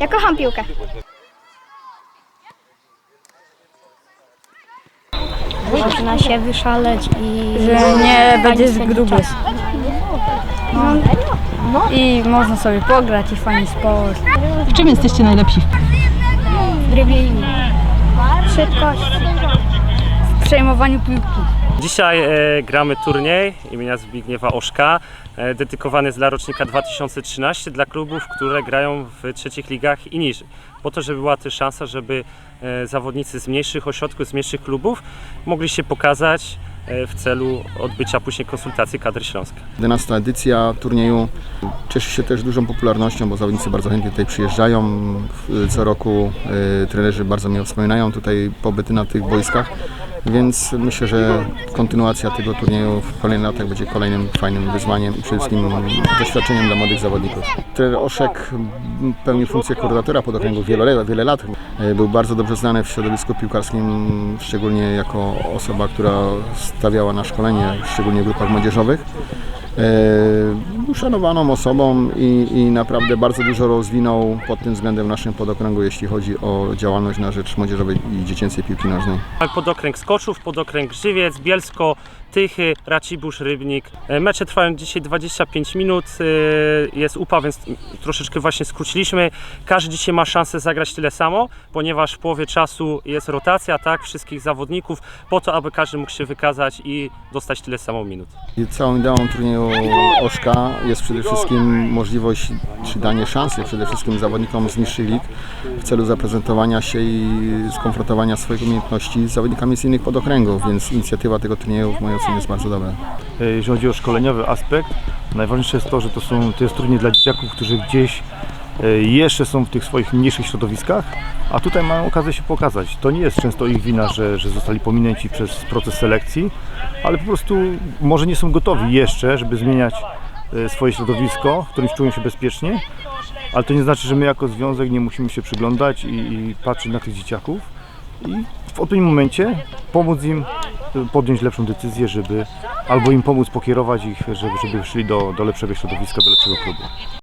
Ja kocham piłkę. Można się wyszaleć i... że nie będzie gruby. I można sobie pograć i fajny sport. W czym jesteście najlepsi? Dribbling. Szybkość. W przejmowaniu piłki. Dzisiaj e, gramy turniej imienia Zbigniewa Oszka, e, dedykowany jest dla rocznika 2013 dla klubów, które grają w trzecich ligach i niżej. Po to, żeby była też szansa, żeby e, zawodnicy z mniejszych ośrodków, z mniejszych klubów mogli się pokazać e, w celu odbycia później konsultacji kadry Śląska. 11 edycja turnieju cieszy się też dużą popularnością, bo zawodnicy bardzo chętnie tutaj przyjeżdżają. Co roku e, trenerzy bardzo miło wspominają tutaj pobyty na tych boiskach, więc myślę, że kontynuacja tego turnieju w kolejnych latach będzie kolejnym fajnym wyzwaniem i przede wszystkim doświadczeniem dla młodych zawodników. Trener Oszek pełnił funkcję koordynatora pod okręgu wiele, wiele lat. E, Był bardzo dobrze znany w środowisku piłkarskim, szczególnie jako osoba, która stawiała na szkolenie, szczególnie w grupach młodzieżowych. E, Był szanowaną osobą i, i naprawdę bardzo dużo rozwinął pod tym względem w naszym podokręgu, jeśli chodzi o działalność na rzecz młodzieżowej i dziecięcej piłki nożnej. Mamy podokręg Skoczów, podokręg Żywiec, Bielsko, Tychy, Racibórz, Rybnik. E, Mecze trwają dzisiaj 25 minut, e, jest upa, więc troszeczkę właśnie skróciliśmy. Każdy dzisiaj ma szansę zagrać tyle samo, ponieważ w połowie czasu jest rotacja, tak, wszystkich zawodników, po to, aby każdy mógł się wykazać i dostać tyle samo minut. I całą ideą turnieju Oszka jest przede wszystkim możliwość, czy danie szansy przede wszystkim zawodnikom z niższych lig w celu zaprezentowania się i skonfrontowania swoich umiejętności z zawodnikami z innych podokręgów, więc inicjatywa tego turnieju w mojej ocenie jest bardzo dobra. Jeżeli chodzi o szkoleniowy aspekt, najważniejsze jest to, że to, są, to jest turniej dla dzieciaków, którzy gdzieś e, jeszcze są w tych swoich mniejszych środowiskach, a tutaj mają okazję się pokazać. To nie jest często ich wina, że, że zostali pominięci przez proces selekcji, ale po prostu może nie są gotowi jeszcze, żeby zmieniać swoje środowisko, w którym czują się bezpiecznie, ale to nie znaczy, że my jako związek nie musimy się przyglądać i, i patrzeć na tych dzieciaków i w odpowiednim momencie pomóc im y, podjąć lepszą decyzję, żeby albo im pomóc pokierować ich, żeby, żeby szli do, do lepszego środowiska, do lepszego klubu.